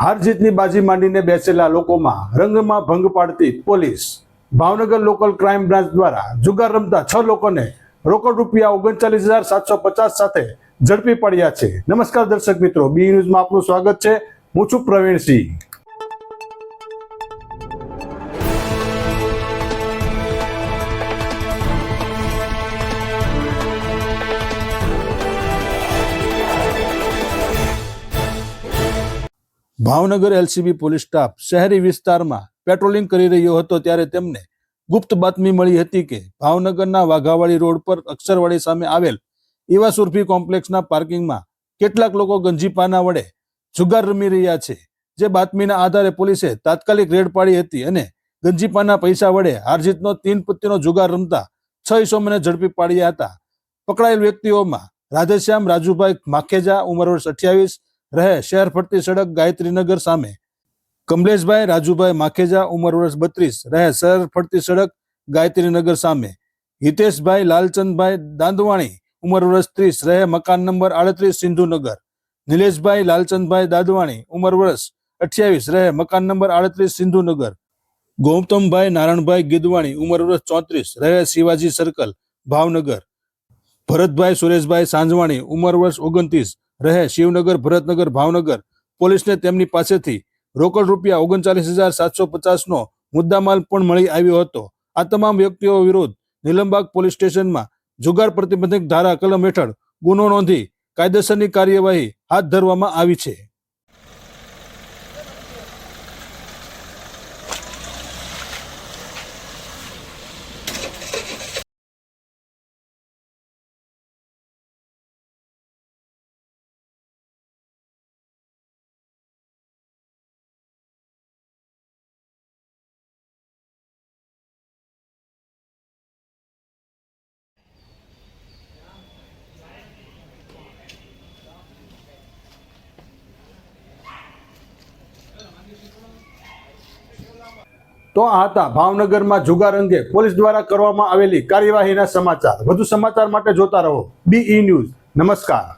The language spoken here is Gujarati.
હાર જીતની બાજી માંડીને બેસેલા લોકોમાં રંગમાં ભંગ પાડતી police. Bhavnagar local crime branch દ્વારા જુગાર રમતા છ લોકોને રોકડ રૂપિયા ઓગણચાલીસ હજાર સાતસો પચાસ સાથે ઝડપી પડ્યા છે. નમસ્કાર દર્શક મિત્રો, બી ન્યૂઝમાં આપનું સ્વાગત છે. હું છું Pravinsinh. Bhavnagar LCB police staff શહેરી વિસ્તારમાં પેટ્રોલિંગ કરી રહ્યો હતો ત્યારે તેમને ગુપ્ત બાતમી મળી હતી કે ભાવનગરના વાઘાવાડી રોડ પર અક્ષરવાડી સામે આવેલ એવા સુરભી કોમ્પ્લેક્સના પાર્કિંગમાં કેટલાક લોકો ગંજીપાના વડે જુગાર રમી રહ્યા છે. જે બાતમીના આધારે પોલીસે તાત્કાલિક રેડ પાડી હતી અને ગંજીપાના પૈસા વડે હારજીતનો તીન પત્તીનો જુગાર રમતા છ ઇસોમને ઝડપી પાડ્યા હતા. પકડાયેલ વ્યક્તિઓમાં રાધેશ્યામ, રાજુભાઈ માખેજા ઉંમર વર્ષ અઠ્યાવીસ રહે શહેર ફરતી સડક ગાયત્રીનગર સામે. કમલેશભાઈ, રાજુભાઈ માખેજા, ઉંમર વર્ષ બત્રીસ, રહે શહેર ફરતી સડક ગાયત્રીનગર સામે. હિતેશભાઈ, લાલચંદભાઈ દાંદવાણી, ઉંમર વર્ષ ત્રીસ, રહે મકાન નંબર આડત્રીસ, સિંધુનગર. નિલેશભાઈ, લાલચંદભાઈ દાદવાણી, ઉંમર વર્ષ અઠ્યાવીસ, રહે મકાન નંબર આડત્રીસ, સિંધુનગર. ગૌતમભાઈ નારણભાઈ ગીદવાણી, ઉંમર વર્ષ ચોત્રીસ, રહે શિવાજી સર્કલ ભાવનગર. ભરતભાઈ, સુરેશભાઈ સાંજવાણી, ઉંમર વર્ષ ઓગણત્રીસ રહે શિવનગર, ભરતનગર, ભાવનગર. પોલીસને તેમની પાસેથી રોકડ રૂપિયા ઓગણચાલીસ હજાર સાતસો પચાસનો મુદ્દામાલ પણ મળી આવ્યો હતો. આ તમામ વ્યક્તિઓ વિરુદ્ધ નિલમબાગ પોલીસ સ્ટેશનમાં જુગાર પ્રતિબંધક ધારા કલમ હેઠળ ગુનો નોંધી કાયદેસરની કાર્યવાહી હાથ ધરવામાં આવી છે. તો આ હતા ભાવનગરમાં જુગાર અંગે પોલીસ દ્વારા કરવામાં આવેલી કાર્યવાહીના સમાચાર. વધુ સમાચાર માટે જોતા રહો. બી ન્યૂઝ નમસ્કાર.